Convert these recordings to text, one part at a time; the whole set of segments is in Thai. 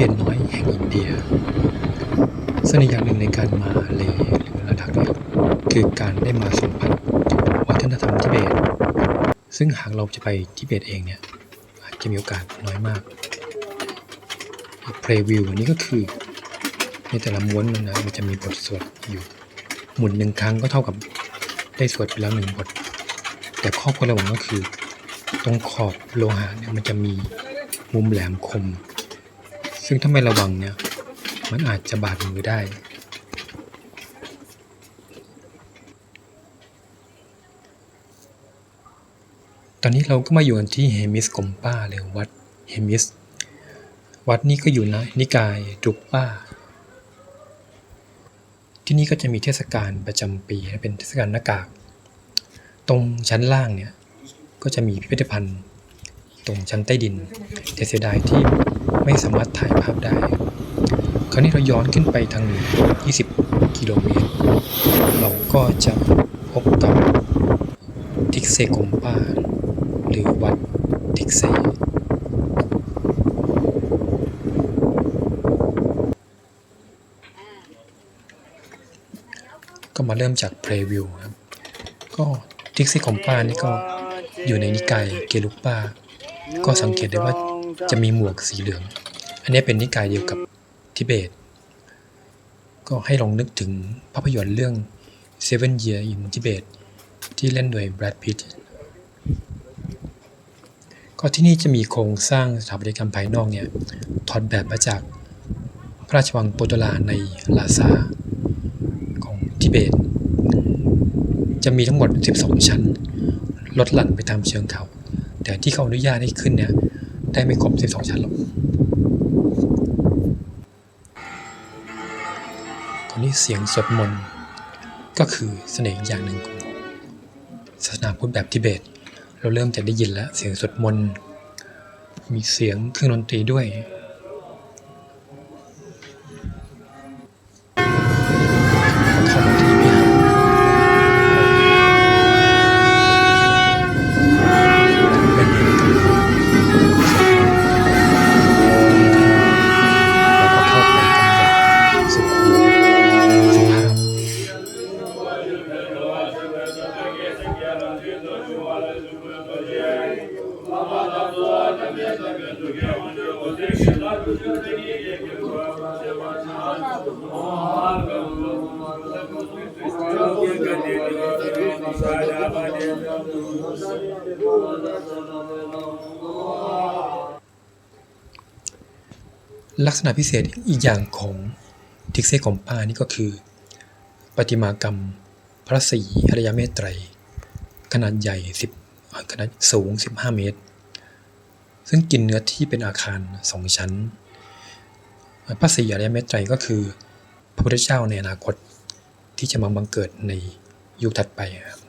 เบตน้อยแห่งอินเดีย เสน่ห์อย่างหนึ่งในการมาเลหรือลาดักเนี่ยคือการได้มาสัมผัสวัฒนธรรมทิเบต ซึ่งหากเราจะไปทิเบตเองเนี่ยอาจจะมีโอกาสน้อยมากเพลวิวอันนี้ก็คือในแต่ละม้วนมันนะมันจะมีบทสวดอยู่ หมุนหนึ่งครั้งก็เท่ากับได้สวดไปแล้วหนึ่งบท แต่ข้อควรระวังก็คือ ตรงขอบโลหะเนี่ยมันจะมีมุมแหลมคม ซึ่งถ้าไม่ระวังเนี่ย มันอาจจะบาดมือได้ ตอนนี้เราก็มาอยู่กันที่เฮมิสกมป้าหรือวัดเฮมิส วัดนี้ก็อยู่นะนิกายดรุปป้า ที่นี่ก็จะมีเทศกาลประจำปี เป็นเทศกาลหน้ากาก ตรงชั้นล่างเนี่ย ก็จะมีพิพิธภัณฑ์ ตรงชั้นใต้ดิน แต่เสียดายที่ไม่สามารถถ่ายภาพได้ คราวนี้เราย้อนขึ้นไปทางเหนือ20 กิโลเมตร เราก็จะพบกับทิกเซกมปาหรือวัดทิกเซก็มาเริ่มจากเพลวิวครับ ก็ทิกซี่คอมป้านี่ก็อยู่ในนิกายเกลุปปา ก็สังเกตได้ว่าจะมีหมวกสีเหลือง อันนี้เป็นนิกายเดียวกับทิเบต ก็ให้ลองนึกถึงภาพยนตร์เรื่อง Seven Year in Tibet ที่เล่นโดยแบรดพิตก็ที่นี่จะมีโครงสร้างสถาปัตยกรรมภายนอกเนี่ยถอดแบบมาจากพระราชวังโปโตลาในลาซาของทิเบต จะมีทั้งหมด 12 ชั้น ลดหลั่นไปตามเชิงเขา แต่ที่เขาอนุญาตให้ขึ้นเนี่ย ได้ไม่ครบ 12 ชั้นหรอกตอนนี้เสียงสวดมนต์ก็คือเสน่ห์อย่างหนึ่งของศาสนาพุทธแบบทิเบต เราเริ่มจะได้ยินแล้วเสียงสวดมนต์มีเสียงเครื่องดนตรีด้วย ลักษณะพิเศษอีกอย่างของทิกเซคอมปานี่ก็คือประติมากรรมพระศรีอริยเมตไตร ขนาดใหญ่10ขนาดสูง 15 เมตร ซึ่งกินเนื้อที่เป็นอาคารสองชั้น พระศรีอริยเมตไตรก็คือ พระพุทธเจ้าในอนาคตที่จะมาบังเกิดในยุคถัดไปครับ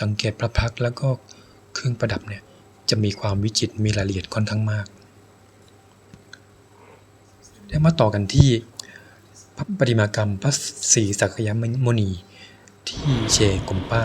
สังเกตพระพักแล้วก็เครื่องประดับเนี่ยจะมีความวิจิตรมีรายละเอียดค่อนข้างมากแล้มาต่อกันที่พระประติมากรรมพระศรีสักยมุนี ที่เชกุมป้า